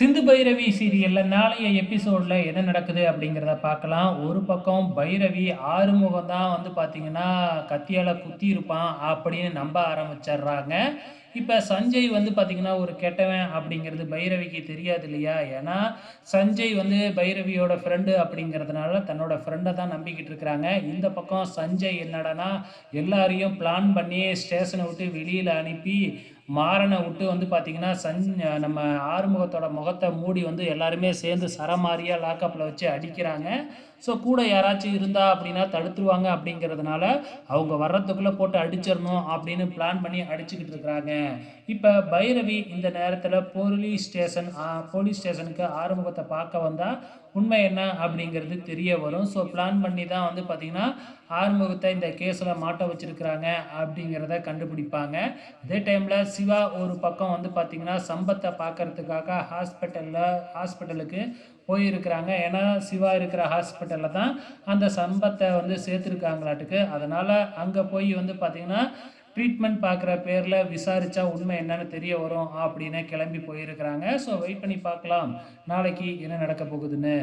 சிந்து பைரவி சீரியலில் நாளைய எபிசோடில் என்ன நடக்குது அப்படிங்கிறத பார்க்கலாம். ஒரு பக்கம் பைரவி ஆறுமுகம் தான் வந்து பார்த்திங்கன்னா கத்தியால் குத்தி இருப்பான் அப்படின்னு நம்ப ஆரம்பிச்சிடுறாங்க இப்போ சஞ்சய் வந்து பார்த்திங்கன்னா ஒரு கெட்டவன் அப்படிங்கிறது பைரவிக்கு தெரியாது இல்லையா? ஏன்னா சஞ்சய் வந்து பைரவியோட ஃப்ரெண்டு அப்படிங்கிறதுனால தன்னோட ஃப்ரெண்டை தான் நம்பிக்கிட்டு இருக்கிறாங்க இந்த பக்கம் சஞ்சய் என்னடனா எல்லாரையும் பிளான் பண்ணி ஸ்டேஷனை விட்டு வெளியில் அனுப்பி மாறனை விட்டு வந்து பார்த்திங்கன்னா சஞ் நம்ம ஆறுமுகத்தோட முகத்தை மூடி வந்து எல்லாருமே சேர்ந்து சரமாரியாக லாக்கப்பில் வச்சு அடிக்கிறாங்க. ஸோ கூட யாராச்சும் இருந்தா அப்படின்னா தடுத்துருவாங்க அப்படிங்கிறதுனால அவங்க வர்றதுக்குள்ளே போட்டு அடிச்சிடணும் அப்படின்னு பிளான் பண்ணி அடிச்சுக்கிட்டு இருக்கிறாங்க. இப்போ பைரவி இந்த நேரத்தில் போலீஸ் ஸ்டேஷன் போலீஸ் ஸ்டேஷனுக்கு ஆறுமுகத்தை பார்க்க வந்தால் உண்மை என்ன அப்படிங்கிறது தெரிய வரும். ஸோ பிளான் பண்ணி தான் வந்து பார்த்திங்கன்னா ஆறுமுகத்தை இந்த கேஸில் மாட்ட வச்சுருக்கிறாங்க அப்படிங்கிறத கண்டுபிடிப்பாங்க. அதே டைமில் சிவா ஒரு பக்கம் வந்து பார்த்திங்கன்னா சம்பத்தை பார்க்கறதுக்காக ஹாஸ்பிட்டலில் ஹாஸ்பிட்டலுக்கு போயிருக்கிறாங்க. ஏன்னா சிவா இருக்கிற ஹாஸ்பிட்டலில் தான் அந்த சம்பத்தை வந்து சேர்த்துருக்காங்களாட்டுக்கு. அதனால் அங்கே போய் வந்து பார்த்திங்கன்னா ட்ரீட்மெண்ட் பார்க்குற பேரில் விசாரித்தா உண்மை என்னன்னு தெரிய வரும் அப்படின்னு கிளம்பி போயிருக்கிறாங்க. ஸோ வெயிட் பண்ணி பார்க்கலாம். நாளைக்கு என்ன நடக்க போகுதுன்னு.